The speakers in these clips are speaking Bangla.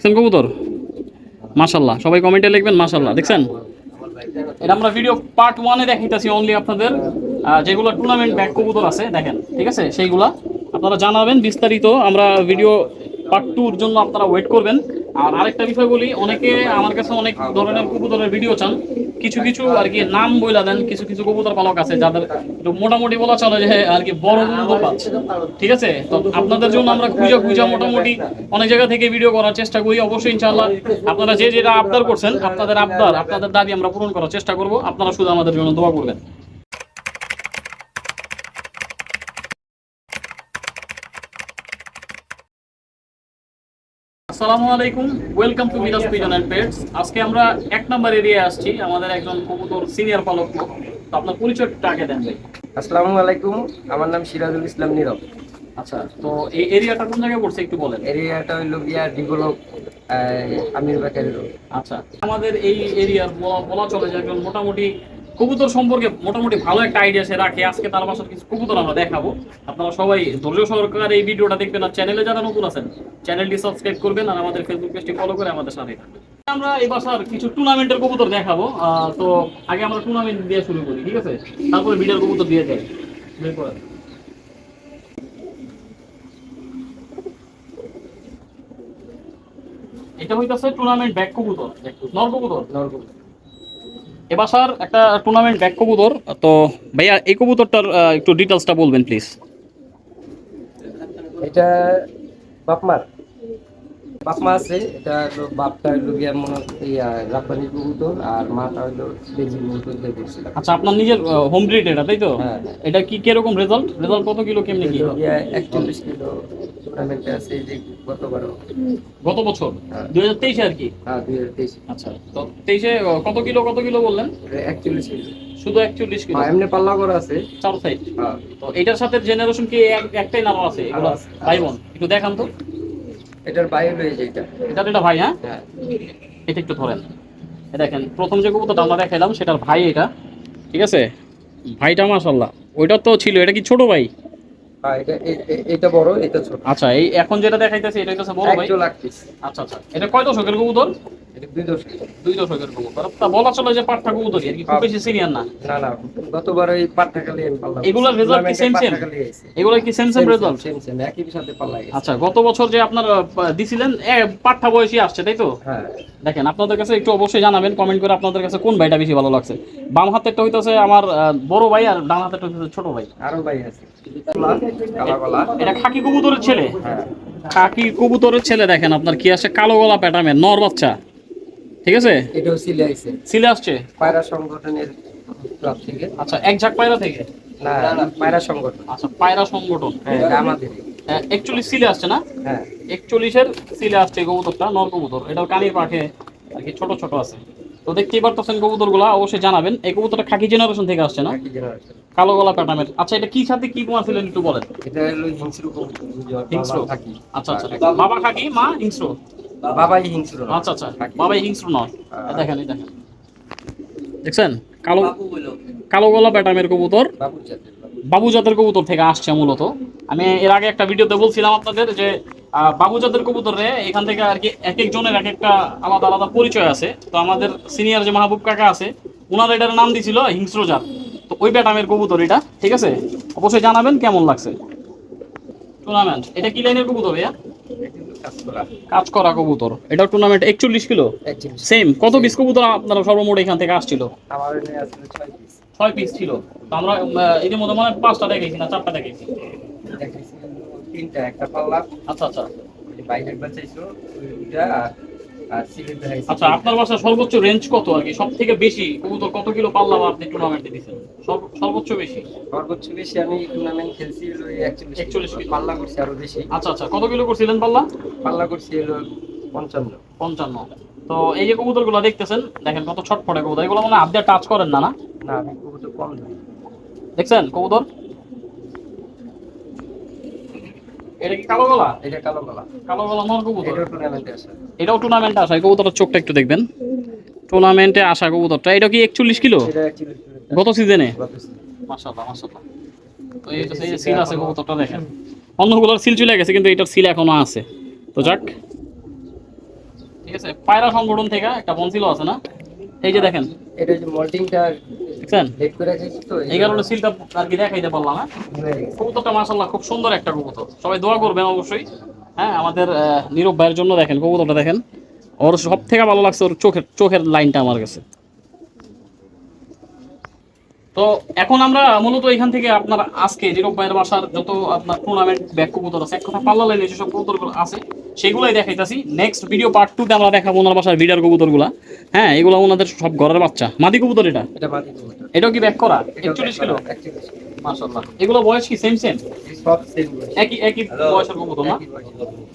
দেখছেন কবুতর? মাশাল্লাহ সবাই কমেন্টে লিখবেন মাশাল্লাহ দেখছেন? এটা আমরা ভিডিও পার্ট ওয়ানে দেখাইতেছি অনলি আপনাদের। যেগুলো টুর্নামেন্ট ব্যাক কবুতর আছে, দেখেন, ঠিক আছে? সেইগুলা আপনারা জানাবেন, বিস্তারিত আমরা ভিডিও পার্ট টুর জন্য আপনারা ওয়েট করবেন। আর আরেকটা বিষয় বলি, অনেকে আমার কাছে অনেক ধরনের কবুতরের ভিডিও চান। কিছু কিছু আর কি নাম বইলা দেন, কিছু কিছু কবুতর পালক আছে যাদের মোটামুটি বলা চলে যে আর কি বড় কবুতর পাচ্ছে ঠিক আছে? তো আপনাদের জন্য আমরা খুঁজা খুঁজা মোটামুটি অনেক জায়গা থেকে ভিডিও করার চেষ্টা করি। অবশ্যই ইনশাআল্লাহ আপনারা যে যেটা আবদার করছেন, আপনাদের আবদার, আপনাদের দাবি আমরা পূরণ করার চেষ্টা করব। আপনারা শুধু আমাদের জন্য দোয়া করবেন। আসসালামু আলাইকুম welcome to Miraj pigeon and pets আজকে আমরা এক নাম্বার এরিয়ায় আসছি আমাদের একজন কবুতর সিনিয়র পালক। তো আপনার পরিচয়টা আগে দেন ভাই। আসসালামু আলাইকুম আমার নাম সিরাজুল ইসলাম নীরব। আচ্ছা তো এই এরিয়াটা কোন জায়গায় পড়ছে একটু বলেন। এরিয়াটা হইল গিয়া ডেভেলপ আমির বাকারি রোড। আচ্ছা আমাদের এই এরিয়ার বলা চলে যে একজন মোটামুটি কবুতর সম্পর্কে মোটামুটি ভালো একটা আইডিয়া সে রাখে। আজকে তার বাসার কিছু কবুতর আমরা দেখাবো। আপনারা সবাই ধৈর্য সহকারে এই ভিডিওটা দেখবেন আর চ্যানেলে যারা নতুন আছেন চ্যানেলটি সাবস্ক্রাইব করবেন আর আমাদের ফেসবুক পেজটি ফলো করে আমাদের সাথে থাকবেন। আমরা এই বাসার কিছু টুর্নামেন্টের কবুতর দেখাবো। তো আগে আমরা টুর্নামেন্ট দিয়ে শুরু করি ঠিক আছে? তারপরে ভিডিওর কবুতর দিয়ে যাই। বের করেন। এটা হইতাছে টুর্নামেন্ট ব্যাক কবুতর নর কবুতর? নরগুল এবার স্যার একটা টুর্নামেন্ট ব্যাক কবুতর তো ভাইয়া এই কবুতরটার একটু ডিটেলসটা বলবেন প্লিজ এটা বাপমার। বাপমা আছে এটা হলো বাপটা হইল গিয়া মনে ইয়া কবুতর আর মাটা হইল বেজি কবুতর দিয়ে করছিলাম আচ্ছা আপনার নিজের হোম ব্রিড এটা তাই তো? হ্যাঁ। এটা কি কীরকম রেজাল্ট রেজাল্ট কত কিলো কেমনি কি একচল্লিশ কিলো। টুর্নামেন্টে আছে এই যে গতবারও গত বছর? হ্যাঁ। দুই হাজার তেইশে আর কি? হ্যাঁ দুই হাজার তেইশে। আচ্ছা তো তেইশে কত কিলো কত কিলো বললেন? একচল্লিশ কিলো। শুধু একচল্লিশ কিলো? হ্যাঁ এমনি পাল্লা করা আছে। চার সাইড? হ্যাঁ। তো এটার সাথে জেনারেশন কি একটাই নাম আছে? এগুলো ভাই বোন একটু দেখান তো। এটার হয়ে যে এটা। এটা এটা ভাই হ্যাঁ? এটা একটু ধরেন। দেখেন প্রথম যে কবুতরটা আমরা দেখাইলাম সেটার ভাই এটা। ঠিক আছে? ভাইটা মাশাল্লাহ ওইটা তো ছিল এটা কি ছোট ভাই? এটা বড় এটা ছোট। আচ্ছা এই এখন যেটা দেখাইতেছে এটা বড় ভাই? লাখ পিস আচ্ছা আচ্ছা। এটা কয় দশকের কবুতর? এটা দুই দশক দুই দশকের কবুতর। তা বলা চলে যে পাট্টা কবুতর আর কি খুব বেশি সিনিয়র না? না না গতবার ওই পাট্টাকালি আমি পাল্লা এগুলোর result কি same same? এগুলো কি same same result same same একই সাথে পাল্লা গেছে। আচ্ছা গত বছর যে আপনার দিছিলেন পাট্টা বয়সী আসছে তাই তো? হ্যাঁ। দেখেন আপনাদের কাছে একটু অবশ্যই জানাবেন কমেন্ট করে আপনাদের কাছে কোন ভাইটা বেশি ভালো লাগছে। বাম হাতেরটা হইতেছে আমার বড় ভাই আর ডান হাতেরটা হইতেছে ছোট ভাই। আরও ভাই আছে। এটা খাকি কবুতরের ছেলে? হ্যাঁ। খাকি কবুতরের ছেলে দেখেন আপনার কি আসে কালো গলা প্যাটামের নর বাচ্চা। ঠিক আছে? এটাও সিলে আইছে। সিলে আসছে? পায়রা সংগঠনের ক্লাব থেকে। আচ্ছা এক ঝাঁক পায়রা থেকে? না পায়রা সংগঠন। আচ্ছা পায়রা সংগঠন। হ্যাঁ আমাদের। একচল্লিশ সিলে আসছে না? হ্যাঁ। একচল্লিশের সিলে আসছে এই কবুতরটা নর কবুতর। এটার কানির পাখে আর কি ছোট ছোট আছে। তো দেখতেই পারতেছেন কবুতরগুলো অবশ্যই জানাবেন। এই কবুতরটা খাকি জেনারেশন থেকে আসছে না? কালো গলা প্যাটামের আচ্ছা এটা কি সাথে কি ছিলেন একটু বলেন। এটা হলো হিংস্রু কবুতর হিংস্র? আচ্ছা আচ্ছা। বাবা খাকি মা হিংস্র? বাবাই হিংস্র। আচ্ছা আচ্ছা। বাবাই হিংস্র নয়। হ্যাঁ। দেখেন এই দেখেন। দেখছেন? কালো কালো গলা প্যাটামের কবুতর। বাবু জাতের কবুতর থেকে আসছে মূলত। আমি এর আগে একটা ভিডিওতে বলছিলাম আপনাদের যে আহ, বাবু জাতের কবুতরে এখান থেকে আর কি এক একজনের এক একটা আলাদা আলাদা পরিচয় আছে। তো আমাদের সিনিয়র যে মাহবুব কাকা আছে ওনার এটার নাম দিছিল হিংস্র জাত তো ওই প্যাটামের কবুতর এটা ঠিক আছে? অবশ্যই জানাবেন কেমন লাগছে? টুর্নামেন্ট এটা কি লাইনের কবুতর ভাইয়া? কাজ করা কবুতর। এটা টুর্নামেন্ট একচল্লিশ কিলো? সেম কত পিস কবুতর আপনারা সর্বমোট এখান থেকে আসছিল? ছয় পিস ছিল। তো আমরা এর মধ্যে মানে পাঁচটা দেখেছি না চারটা দেখেছি তিনটা একটা পাল্লা। আচ্ছা আচ্ছা। বাইরের বাচ্চাইছো ওইটা আর আচ্ছা আপনার বাসায় সর্বোচ্চ রেঞ্জ কত আর কি? সব থেকে বেশি কবুতর কত কিলো পাল্লা আপনি টুর্নামেন্টে দিচ্ছেন সর্বোচ্চ বেশি? সর্বোচ্চ বেশি আমি টুর্নামেন্ট খেলছি একচল্লিশ কিলো। পাল্লা করছি আরও বেশি। আচ্ছা আচ্ছা। কত কিলো করছিলেন পাল্লা? পাল্লা করছি হলো পঞ্চান্ন। পঞ্চান্ন। তো এই যে কবুতরগুলো দেখতেছেন দেখেন কত ছটফটে কবুতর। এগুলো মানে আপনি টাচ করেন না না? না আমি কবুতর কম দেখছেন কবুতর? এটা কি কালো গলা? এটা কালো গলা। কালো গলা নর কবুতর? এটাও টুর্নামেন্টে আসে এটাও টুর্নামেন্টে আসা এই কবুতরের চোখটা একটু দেখবেন। টুর্নামেন্টে আসা কবুতরটা। এটা কি একচল্লিশ কিলো? এটা একচল্লিশ গত সিজনে মাশাআল্লাহ মাশাআল্লাহ। তো এই সিল আছে কবুতরটা দেখেন। অন্যগুলোর সিল চলে গেছে কিন্তু এটার সিল এখনও আছে। তো যাক। ঠিক আছে পায়রা সংগঠন থেকে একটা বনসিল আছে না? এই যে দেখেন। এটা যে মল্টিংটা দেখছেন? হেড করে রেখেছি তো এই কারণে সিলটা আর কি দেখাইতে পারলাম না কবুতরটা মাশাল্লাহ খুব সুন্দর একটা কবুতর। সবাই দোয়া করবেন অবশ্যই হ্যাঁ? আমাদের নীরব ভাইয়ের জন্য দেখেন কবুতরটা দেখেন। ওর সব থেকে ভালো লাগছে ওর চোখের চোখের লাইনটা আমার কাছে। তো এখন আমরা মূলত এখান থেকে আপনার আজকে নীরব ভাইয়ের বাসার যত আপনার টুর্নামেন্ট ব্যাক কবুতর আছে এক কথা পাল্লা লাইনে যেসব কবুতরগুলো আছে সেগুলোই দেখাইতাছি। নেক্সট ভিডিও পার্ট টুতে আমরা দেখাবো ওনার বাসার ভিডিওর কবুতরগুলা। হ্যাঁ এগুলো ওনাদের সব ঘরের বাচ্চা। মাদি কবুতর এটা? এটা মাটি কবুতর। এটাও কি ব্যাক করা? এটাও একচল্লিশ কিলো? একচল্লিশ কিলো। মাশাল্লাহ এগুলো বয়স কি সেম সেম সব সেম। একই একই বয়সের কবুতর না।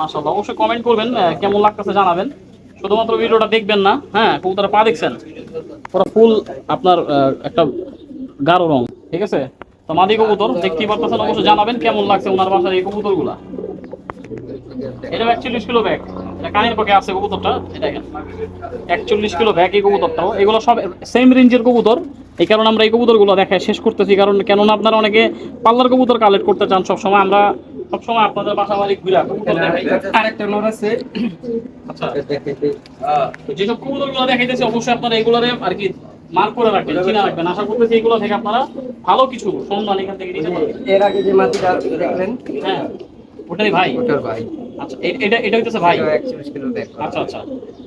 মাশাল্লাহ অবশ্যই কমেন্ট করবেন কেমন লাগতেছে জানাবেন। শুধুমাত্র ভিডিওটা দেখবেন না হ্যাঁ কবুতরের পা দেখছেন। পুরো ফুল আপনার একটা গাঢ় রং ঠিক আছে? তো মাদি কবুতর দেখতেই পারতেছেন অবশ্যই জানাবেন কেমন লাগছে ওনার বাসার এই কবুতরগুলা। এটা একচল্লিশ কিলো ব্যাগ। এটা কানের পক্ষে আছে কবুতরটা এটা একচল্লিশ কিলো ব্যাগ এই কবুতরটাও। এগুলো সব সেম রেঞ্জের কবুতর। এই কারণে আমরা এই কবুতরগুলো দেখায় শেষ করতেছি কারণ কেননা আপনারা অনেকে পাল্লার কবুতর কালেক্ট করতে চান সবসময় আমরা সবসময় আপনাদের বাসা বাড়ি ঘুরা আরেকটা আছে। আচ্ছা যেসব কবুতরগুলো দেখাইতেছি অবশ্যই আপনারা এগুলোরে আর কি মার্ক করে রাখবেন চিনা রাখবেন। আশা করতেছি এগুলো থেকে আপনারা ভালো কিছু সম্মান এখান থেকে নিতে পারবেন। এর আগে যে মাটিটা দেখলেন? হ্যাঁ ওটাই ভাই। ওটার ভাই। আচ্ছা এটা এটা হইতেছে ভাই। আচ্ছা আচ্ছা।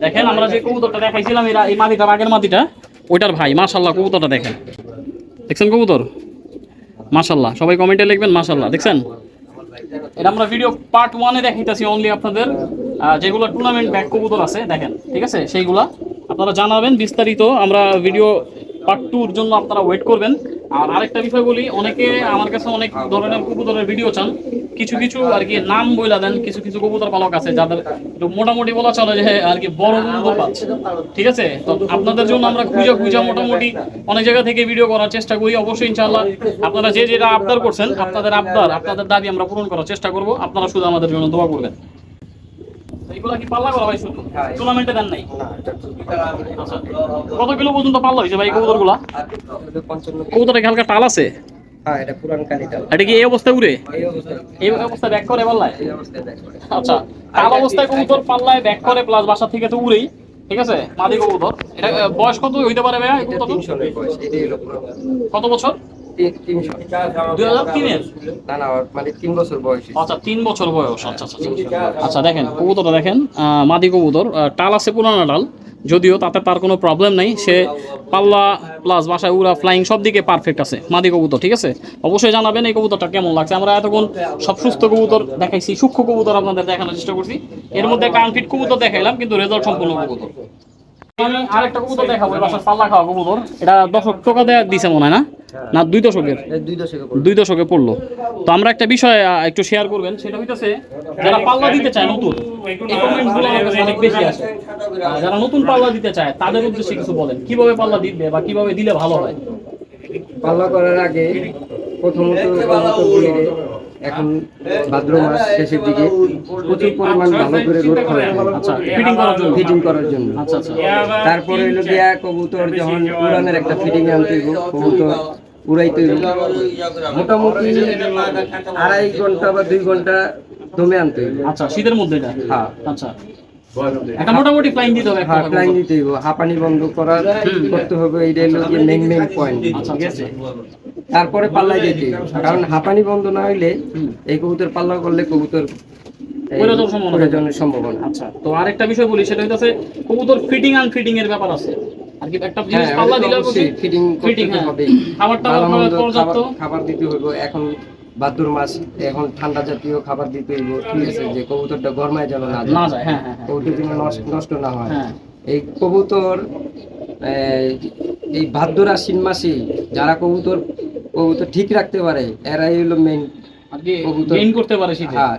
দেখেন আমরা যে কবুতরটা দেখাইছিলাম এরা এই মাটিটার আগের মাটিটা ওইটার ভাই মাশাল্লাহ কবুতরটা দেখেন। দেখছেন কবুতর? মাশাল্লাহ সবাই কমেন্টে লিখবেন মাশাল্লাহ দেখছেন? এটা আমরা ভিডিও পার্ট ওয়ানে দেখাইতেছি অনলি আপনাদের যেগুলো টুর্নামেন্ট ব্যাক কবুতর আছে দেখেন ঠিক আছে? সেইগুলা আপনারা জানাবেন বিস্তারিত, আমরা ভিডিও পার্ট টুর জন্য আপনারা ওয়েট করবেন। আর আরেকটা বিষয় বলি, অনেকে আমার কাছে অনেক ধরনের কবুতরের ভিডিও চান। কিছু কিছু আর কি নাম বইলা দেন, কিছু কিছু কবুতর পালক আছে যাদের মোটামুটি বলা চলে যে আর কি বড় কবুতর পাচ্ছে ঠিক আছে? তো আপনাদের জন্য আমরা খুঁজে খুঁজে মোটামুটি অনেক জায়গা থেকে ভিডিও করার চেষ্টা করি। অবশ্যই ইনশাআল্লাহ আপনারা যে যেটা আবদার করছেন, আপনাদের আবদার, আপনাদের দাবি আমরা পূরণ করার চেষ্টা করব। আপনারা শুধু আমাদের জন্য দোয়া করবেন। এগুলা কি পাল্লা করা ভাই শুধু। টুর্নামেন্টে দেন নাই? এটা আচ্ছা কত কিলো পর্যন্ত পাল্লা হয়েছে ভাই। কবুতরে কি হালকা টাল আছে? হ্যাঁ এটা কি এই অবস্থায় উড়ে? এই অবস্থায় ব্যাক করে পাল্লায়? আচ্ছা টাল অবস্থায় কবুতর পাল্লায় ব্যাক করে প্লাস বাসা থেকে তো উড়েই ঠিক আছে? মাদি কবুতর। এটা বয়স কত হইতে পারে ভাইয়া? কত বছর? তিনশো। দুই হাজার তিনের? না না মানে তিন বছর বয়স। আচ্ছা তিন বছর বয়স। আচ্ছা আচ্ছা আচ্ছা। আচ্ছা। দেখেন কবুতরটা দেখেন মাদি কবুতর। টাল আছে পুরানো ডাল যদিও তাতে তার কোনো প্রবলেম নাই। সে পাল্লা প্লাস বাসায় উড়া ফ্লাইং সব দিকে পারফেক্ট আছে মাদি কবুতর ঠিক আছে? অবশ্যই জানাবেন এই কবুতরটা কেমন লাগছে। আমরা এতক্ষণ সব সুস্থ কবুতর দেখাইছি সূক্ষ্ম কবুতর আপনাদের দেখানোর চেষ্টা করছি। এর মধ্যে কানফিট কবুতর দেখাইলাম কিন্তু রেজাল্ট সম্পূর্ণ কবুতর। আমি আরেকটা কবুতর দেখাবো বাসার পাল্লা খাওয়া কবুতর। এটা দশক টাকা দেওয়া দিছে মনে হয় না? না দুই দশকের। দুই দশকে পড়বে। দুই দশকে পড়ল। তো আমরা একটা বিষয় একটু শেয়ার করবেন। সেটা হইতেছে যারা পাল্লা দিতে চায় নতুন এই কমেন্টসগুলো আমার কাছে অনেক বেশি আসে যারা নতুন পাল্লা দিতে চায় তাদের উদ্দেশ্যে কিছু বলেন। কীভাবে পাল্লা দিবে বা কীভাবে দিলে ভালো হয়? পাল্লা করার আগে প্রথমত এখন ভাদ্র মাস শেষের দিকে প্রচুর পরিমাণ ভালো করে রোদ খাওয়া আচ্ছা ফিটিং করার জন্য। ফিটিং করার জন্য। আচ্ছা আচ্ছা। তারপরে হলো গিয়া কবুতর যখন উড়ানের একটা ফিটিং আনতে কবুতর উড়াইতে মোটামুটি আড়াই ঘণ্টা বা দুই ঘণ্টা দমে আনতে আচ্ছা শীতের মধ্যে হ্যাঁ। আচ্ছা। একটা মোটামুটি ফ্লাইং দিতে হবে হ্যাঁ একটা দিতে হইব। হাঁপানি বন্ধ করার করতে হবে এইটা হলো গিয়ে মেইন মেইন পয়েন্ট আচ্ছা ঠিক আচ্ছা। আছে তারপরে পাল্লাই দিতে কারণ হাঁপানি বন্ধ না হইলে এই কবুতর পাল্লা করলে কবুতর সম্ভাবনা আচ্ছা তো আরেকটা বিষয় বলি সেটা হচ্ছে কবুতর ফিটিং আন ফিটিং এর ব্যাপার আছে। আর কি একটা জিনিস হ্যাঁ, পাল্লা ওটা তো দিলে করতে ফিটিং তো হবেই। খাবার টাবার ভালো মন্দ পর্যাপ্ত খাবার- খাবার দিতে হইব। এখন ভাদ্র মাস এখন ঠান্ডা জাতীয় খাবার দিতে হইব। ঠিক আছে যে কবুতরটা গরমায় যেন না না যায় যায় হ্যাঁ হ্যাঁ হ্যাঁ। কবুতর যেন নষ্ট- নষ্ট না হয়। হ্যাঁ। এই কবুতর এই, এই ভাদ্র আশ্বিন মাসে যারা কবুতর কবুতর ঠিক রাখতে পারে এরাই হলো মেইন গেইন করতে পারে শীতে। হ্যাঁ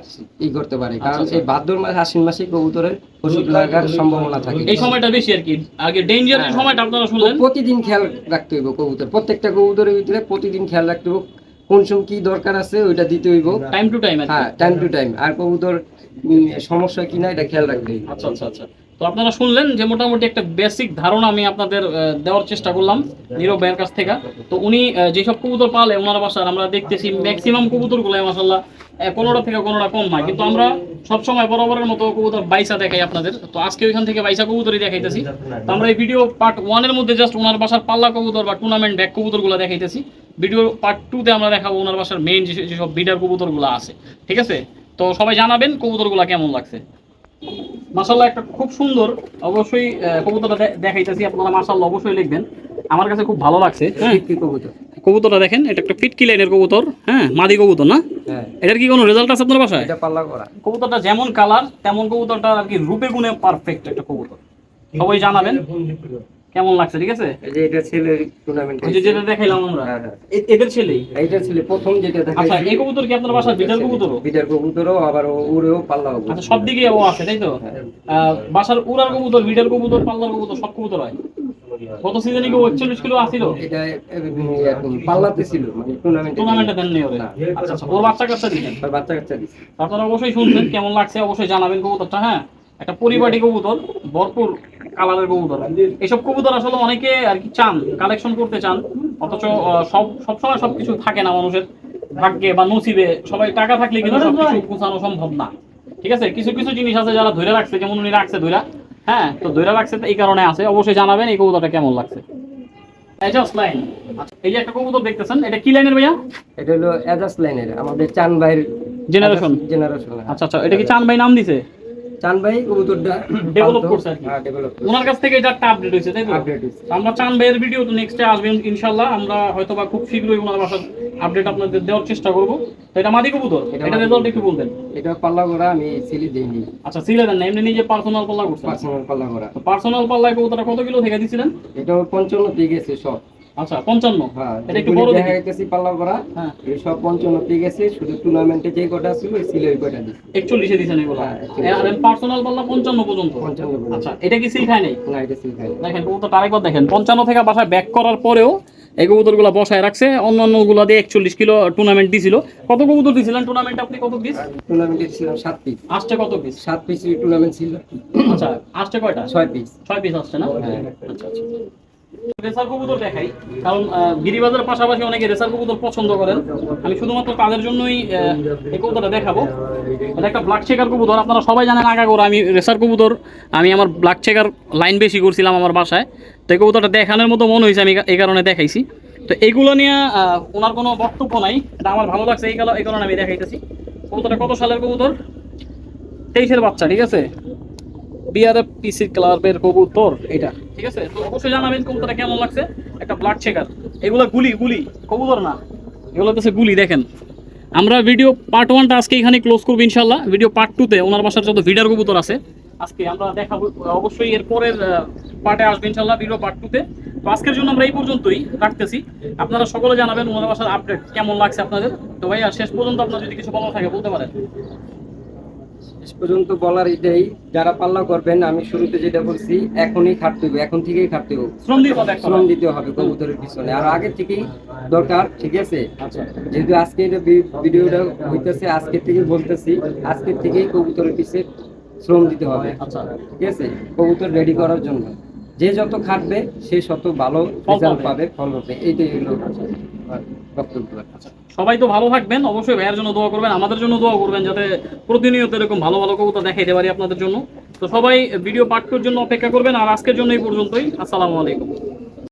ই করতে পারে। কারণ আচ্ছা, এই ভাদ্র মাস আশ্বিন মাসে কবুতরের ওষুধ লাগার সম্ভাবনা থাকে। এই সময়টা বেশি আর কি। আগে ডেঞ্জারের হ্যাঁ। সময়টা আপনারা শুনলেন? প্রতিদিন খেয়াল রাখতে হইব কবুতর। প্রত্যেকটা কবুতরের ভিতরে প্রতিদিন খেয়াল রাখতে হইব কোন সময় কি দরকার আছে ওইটা দিতে হইব। টাইম টু টাইম হ্যাঁ টাইম টু টাইম আর কবুতর সমস্যা কিনা এটা খেয়াল রাখতে হইব। আচ্ছা আচ্ছা আচ্ছা। তো আপনারা শুনলেন যে মোটামুটি একটা বেসিক ধারণা আমি আপনাদের দেওয়ার চেষ্টা করলাম নীরব ভাইয়ের কাছ থেকে। তো উনি যেসব কবুতর পালে ওনার বাসার, আমরা দেখতেছি ম্যাক্সিমাম কবুতরগুলো মাসাল্লাহ কোনোটা থেকে কোনোটা কম হয় কিন্তু আমরা সবসময় বরাবরের মতো কবুতর বাইসা দেখাই আপনাদের। তো আজকে ওইখান থেকে বাইসা কবুতরই দেখাইতেছি। তো আমরা এই ভিডিও পার্ট ওয়ানের মধ্যে জাস্ট ওনার বাসার পাল্লা কবুতর বা টুর্নামেন্ট ব্যাক কবুতরগুলো দেখাইতেছি। ভিডিও পার্ট টুতে আমরা দেখাবো ওনার বাসার মেইন যেসব বিডার কবুতরগুলো আছে। ঠিক আছে? তো সবাই জানাবেন কবুতরগুলো কেমন লাগছে। মাসাল্লাহ একটা খুব সুন্দর অবশ্যই কবুতরটা দেখাইতেছি আপনারা মাসাল্লাহ অবশ্যই লিখবেন। আমার কাছে খুব ভালো লাগছে হ্যাঁ? কবুতর। কবুতরটা দেখেন এটা একটা ফিটকি লাইনের কবুতর হ্যাঁ? মাদি কবুতর না? হ্যাঁ। এটার কি কোনো রেজাল্ট আছে আপনার বাসায়? এটা পাল্লা করা। কবুতরটা যেমন কালার তেমন কবুতরটা আর কি রূপে গুণে পারফেক্ট একটা কবুতর। সবাই জানাবেন। কেমন লাগছে ঠিক আছে? এই যে এটা ছেলের টুর্নামেন্ট ওই যেটা দেখাইলাম আমরা। এদের ছেলেই এইটা ছিল? প্রথম যেটা আচ্ছা এই কবুতর কি আপনার বাসার বিটার কবুতর বিটার কবুতরও? আবার উড়েও পাল্লা হবে আচ্ছা সব দিকে ও আছে তাই তো? হ্যাঁ। বাসার উড়ার কবুতর বিটার কবুতর পাল্লার কবুতর সব কবুতর হয়? গত সিজনে কি একচল্লিশ কিলো আসছিল? এটা পাল্লাতে ছিল মানে টুর্নামেন্টে টুর্নামেন্টে দেন নেই ওরে। আচ্ছা আচ্ছা ওর বাচ্চা কাচ্চা দিলেন বাচ্চা কাচ্চা দিচ্ছে আপনারা অবশ্যই শুনছেন কেমন লাগছে অবশ্যই জানাবেন কবুতরটা হ্যাঁ? একটা পরিপাটি কবুতর ভরপুর কালারের কবুতর। এইসব কবুতর আসলে অনেকে আর কি চান কালেকশন করতে চান অথচ সব সবসময় সবকিছু থাকে না মানুষের ভাগ্যে বা নসিবে। সবাই টাকা থাকলে কিন্তু সবকিছু গোছানো সম্ভব না। ঠিক আছে? কিছু কিছু জিনিস আছে যারা ধরে রাখছে যেমন উনি রাখছে ধইরা। হ্যাঁ তো ধরে রাখছে এই কারণে আছে। অবশ্যই জানাবেন এই কবুতরটা কেমন লাগছে। এজাস লাইন আচ্ছা এই যে একটা কবুতর দেখতেছেন এটা কি লাইনের ভাইয়া? এটা হলো এজাস লাইনের আমাদের চান ভাইয়ের জেনারেশন জেনারেশন আচ্ছা আচ্ছা এটা কি চান ভাই নাম দিছে? চান ভাই কবুতরটা Develop করছে আর কি। হ্যাঁ ওনার কাছ থেকে এটা একটা আপডেট হয়েছে তাই তো? আপডেট হয়েছে। আমরা চান ভাইয়ের ভিডিও তো নেক্সটে আসবেন ইনশাল্লাহ আমরা হয়তো বা খুব শীঘ্রই ওনার বাসার আপডেট আপনাদের দেওয়ার চেষ্টা করব। তো এটা মাদি কবুতর? এটা এটা রেজাল্ট একটু বলবেন। এটা পাল্লা করা আমি সিলি দেইনি। আচ্ছা সিলে দেন না এমনি নিজে পার্সোনাল পাল্লা করছেন। পার্সোনাল পাল্লা করা তো পার্সোনাল পাল্লায় কবুতরটা কত কিলো থেকে দিছিলেন? এটা পঞ্চান্ন দিয়ে গেছে সব। আচ্ছা পঞ্চান্ন। হ্যাঁ এটা একটু বড় দেখা দেখি। পাল্লা করা হ্যাঁ। এই সব পঞ্চান্ন দিয়ে গেছে শুধু টুর্নামেন্টে যে কটা ছিল ওই সিলে ওই কটা দিচ্ছে একচল্লিশে দিছেন এগুলো? হ্যাঁ, 41 আর পার্সোনাল পাল্লা পঞ্চান্ন পর্যন্ত? পঞ্চান্ন করে। আচ্ছা এটা কি সিল খায় নাই না এটা সিল খাই দেখেন কবুতরটা আরেকবার দেখেন। পঞ্চান্ন থেকে বাসায় ব্যাক করার পরেও এই কবুতরগুলো বসায় রাখছে। অন্যান্যগুলা দিয়ে একচল্লিশ কিলো টুর্নামেন্ট দিছিল। কত কবুতর দিছিলেন? টুর্নামেন্ট আপনি কত পিস টুর্নামেন্টে ছিল সাত পিস আসছে কত পিস সাত পিস টুর্নামেন্ট ছিল। আচ্ছা আসছে কয়টা? ছয় পিস ছয় পিস আসছে না? হ্যাঁ। আচ্ছা আচ্ছা। রেসার কবুতর দেখাই। কারণ আহ, গিরিবাজারের পাশাপাশি অনেকে রেসার কবুতর পছন্দ করেন। আমি শুধুমাত্র তাদের জন্যই এই কবুতরটা দেখাবো। এটা একটা কবুতর আপনারা সবাই জানেন আগাগোড়া আমি রেসার কবুতর আমি আমার লাইন বেশি করছিলাম আমার বাসায়। তো এই কবুতরটা দেখানোর মতো মনে হয়েছে আমি এই কারণে দেখাইছি। তো এইগুলো নিয়ে ওনার কোনো বক্তব্য নাই এটা আমার ভালো লাগছে এই কারণে আমি দেখাইতেছি। কবুতরটা কত সালের কবুতর? তেইশের বাচ্চা ঠিক আছে? বিআরএফ পিসি ক্লাবের কবুতর এটা। ঠিক আছে, তো অবশ্যই জানাবেন কবুতরটা কেমন লাগছে? একটা ব্লাড চেকার এগুলো গুলি গুলি। কবুতর না। এগুলো হচ্ছে গুলি, দেখেন। আমরা ভিডিও পার্ট ওয়ানটা আজকে এখানে ক্লোজ করব ইনশাল্লাহ ভিডিও পার্ট টুতে ওনার বাসার যত ভিডার কবুতর আছে, আজকে আমরা দেখাবো। অবশ্যই এর পরের পার্টে আসবে ইনশাল্লাহ ভিডিও পার্ট টুতে তো। আজকের জন্য আমরা এই পর্যন্তই রাখতেছি। আপনারা সকলে জানাবেন ওনার বাসার আপডেট কেমন লাগছে আপনাদের। তো ভাইয়া, শেষ পর্যন্ত আপনার যদি কিছু বলার থাকে বলতে পারেন। শেষ পর্যন্ত বলার এটাই যারা পাল্লা করবেন আমি শুরুতে যেটা বলছি এখনই খাটতে হবে এখন থেকেই খাটতে হবে। শ্রম দিতে হবে কবুতরের পিছনে। আর আগে থেকেই দরকার ঠিক আছে? আচ্ছা। যেহেতু আজকে এটা ভিডিওটা হইতেছে আজকে থেকে বলতেছি আজকে থেকেই কবুতরের পিছে শ্রম দিতে হবে। আচ্ছা। ঠিক আছে? কবুতর রেডি করার জন্য। যে যত খাটবে সে তত ভালো রেজাল্ট পাবে। ফল হবে এইটাই হলো। আচ্ছা। সবাই তো ভালো থাকবেন, অবশ্যই ভাইয়ের জন্য দোয়া করবেন, আমাদের জন্য দোয়া করবেন যাতে প্রতিনিয়ত এরকম ভালো ভালো কবিতা দেখাইতে পারি আপনাদের জন্য। তো সবাই ভিডিও পাঠকের জন্য অপেক্ষা করবেন, আর আজকের জন্য এই পর্যন্তই। আসসালামু আলাইকুম।